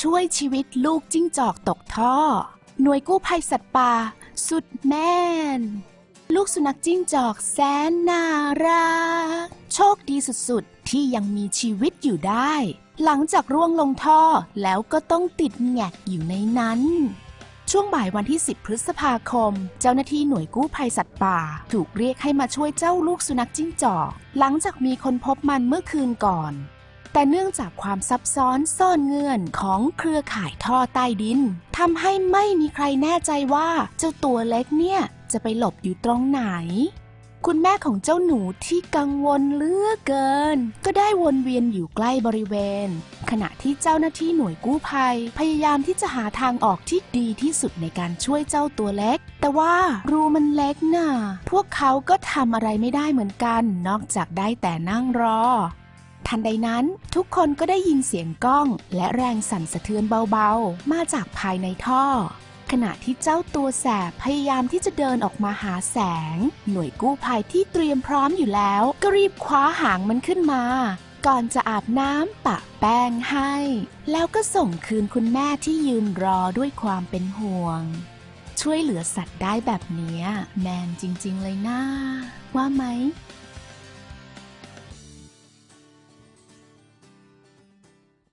ช่วยชีวิตลูกจิ้งจอกตกท่อ หน่วยกู้ภัยสัตว์ป่า สุดแม่น ลูกสุนัขจิ้งจอกแสนน่ารัก โชคดีสุดๆ ที่ยังมีชีวิตอยู่ได้ หลังจากร่วงลงท่อแล้วก็ต้องติดแงกอยู่ในนั้นช่วงบ่ายวันที่ 10 พฤษภาคม เจ้าหน้าที่หน่วยกู้ภัยสัตว์ป่า ถูกเรียกให้มาช่วยเจ้าลูกสุนัขจิ้งจอก หลังจากมีคนพบมันเมื่อคืนก่อน แต่เนื่องจากความซับซ้อนซ่อนเงื่อนของเครือข่ายท่อใต้ดินทำให้ไม่มีใครแน่ใจว่าเจ้าตัวเล็กเนี่ยจะไปหลบอยู่ตรงไหน คุณแม่ของเจ้าหนูที่กังวลเลือเกิน ก็ได้วนเวียนอยู่ใกล้บริเวณ ขณะที่เจ้าหน้าที่หน่วยกู้ภัย พยายามที่จะหาทางออกที่ดีที่สุดในการช่วยเจ้าตัวเล็ก แต่ว่ารูมันเล็กน่ะ พวกเขาก็ทำอะไรไม่ได้เหมือนกัน นอกจากได้แต่นั่งรอ ทันใดนั้น ทุกคนก็ได้ยินเสียงก้อง และแรงสั่นสะเทือนเบาๆ มาจากภายในท่อ ขณะที่เจ้าตัวแสบพยายามที่จะเดินออกมาหาแสง หน่วยกู้ภัยที่เตรียมพร้อมอยู่แล้ว ก็รีบคว้าหางมันขึ้นมา ก่อนจะอาบน้ำปะแป้งให้ แล้วก็ส่งคืนคุณแม่ที่ยืนรอด้วยความเป็นห่วง ช่วยเหลือสัตว์ได้แบบนี้แมนจริง ๆ เลยนะว่าไหม